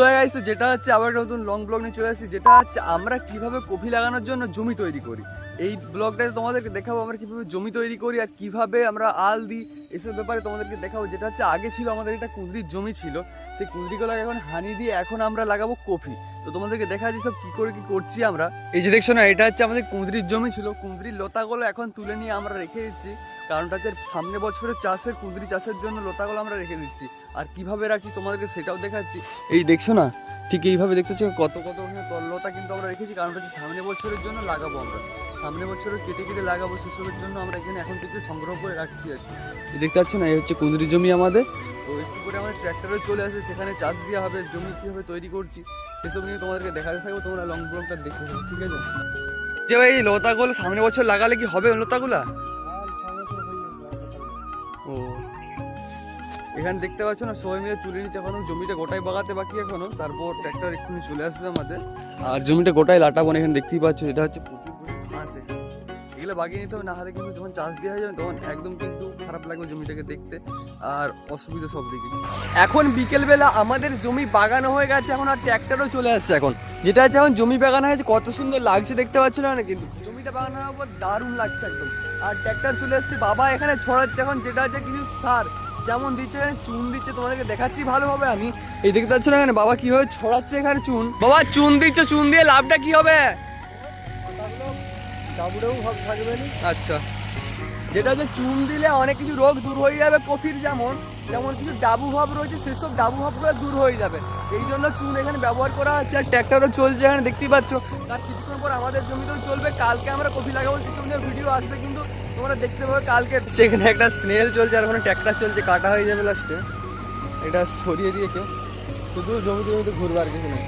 So guys যেটা হচ্ছে আবার নতুন লং ব্লগ নিয়ে চলে আসছি, যেটা হচ্ছে আমরা কীভাবে কফি লাগানোর জন্য জমি তৈরি করি। এই ব্লগটাতে তোমাদেরকে দেখাবো আমরা কীভাবে জমি তৈরি করি আর কীভাবে আমরা আল দিই এসব ব্যাপারে তোমাদেরকে দেখাবো। যেটা হচ্ছে আগে ছিল আমাদের একটা কুঁদরির জমি ছিল, সেই কুঁদরিগুলো এখন হানি দিয়ে এখন আমরা লাগাবো কফি তো তোমাদেরকে দেখা যাচ্ছে সব কি করে কি করছি আমরা। এই যে দেখছ না, এটা হচ্ছে আমাদের কুঁদরির জমি ছিল। কুঁদরির লতাগুলো এখন তুলে নিয়ে আমরা রেখে দিচ্ছি। কারণটা হচ্ছে সামনে বছরের চাষের কুঁদরি চাষের জন্য লতাগুলো আমরা রেখে দিচ্ছি। আর কীভাবে রাখি তোমাদেরকে সেটাও দেখাচ্ছি। এই দেখছ না? ঠিক এইভাবে দেখতেছো কত কত লতা কিন্তু আমরা রেখেছি। কারণটা হচ্ছে সামনে বছরের জন্য লাগাবো আমরা। সামনে বছরে কেটে কেটে লাগাবো সেসবের জন্য আমরা এখানে এখন থেকে সংগ্রহ করে রাখছি আর কি। দেখতে পাচ্ছ না? এই হচ্ছে কুঁদরি জমি আমাদের। তো একটু করে আমাদের ট্র্যাক্টরে চলে আসবে সেখানে চাষ দেওয়া হবে, জমি কীভাবে তৈরি করছি, সেসব নিয়ে তোমাদেরকে দেখাতে থাকব। তোমরা লং ব্লগটা দেখতে ঠিক আছে? যে ভাই লতাগুলো সামনে বছর লাগালে কি হবে লতাগুলা? এখানে দেখতে পাচ্ছ না, সবাই মিলে তুলে নিচ্ছে এখনও। জমিটা গোটাই বাগাতে বাকি এখনও। তারপর ট্র্যাক্টর এক্ষুনি চলে আসবে আমাদের। আর জমিটা গোটাই লাটাবো না এখানে দেখতেই পাচ্ছ, এটা হচ্ছে প্রচুর প্রচুর ঘাস এগুলো বাগিয়ে নিতে হবে, না হলে কিন্তু যখন চাষ দেওয়া যাবে, তখন একদম কিন্তু খারাপ লাগবে জমিটাকে দেখতে। আর অসুবিধা সব দিকে। এখন বিকেলবেলা আমাদের জমি বাগানো হয়ে গেছে, এখন আর ট্র্যাক্টরও চলে আসছে এখন। যেটা হচ্ছে এখন জমি বাগানো হয়েছে, কত সুন্দর লাগছে দেখতে পাচ্ছ না? কিন্তু জমিটা বাগানো হওয়ার পর দারুণ লাগছে একদম। আর ট্র্যাক্টর চলে আসছে বাবা এখানে ছড়াচ্ছে এখন, যেটা হচ্ছে কিছু সার। যেমন দিচ্ছে এখানে চুন দিচ্ছে তোমাদেরকে দেখাচ্ছি ভালোভাবে আমি এই দেখতে পাচ্ছ না এখানে বাবা কীভাবে ছড়াচ্ছে এখানে চুন? বাবা চুন দিচ্ছে চুন দিয়ে লাভটা কি হবে? ডাবুরেও ভাব থাকবে না? আচ্ছা। যেটা হচ্ছে চুন দিলে অনেক কিছু রোগ দূর হয়ে যাবে কফির যেমন। যেমন কিছু ডাবু ভাব রয়েছে সেসব ডাবু ভাবগুলো দূর হয়ে যাবে। এই জন্য চুন এখানে ব্যবহার করা হচ্ছে আর ট্র্যাক্টরও চলছে এখানে দেখতেই পাচ্ছ। তার কিছুক্ষণ পর আমাদের জমিতেও চলবে কালকে আমরা কফি লাগাবো সেসব নিয়ে ভিডিও আসবে কিন্তু তোমরা দেখতে পাবে কালকে সেখানে একটা স্নেল চলছে আর ওখানে ট্র্যাক্টর চলছে, কাটা হয়ে যাবে লাস্টে এটা সরিয়ে দিয়ে কেউ শুধু জমিতে জমিতে ঘুরবার কিছু নেই।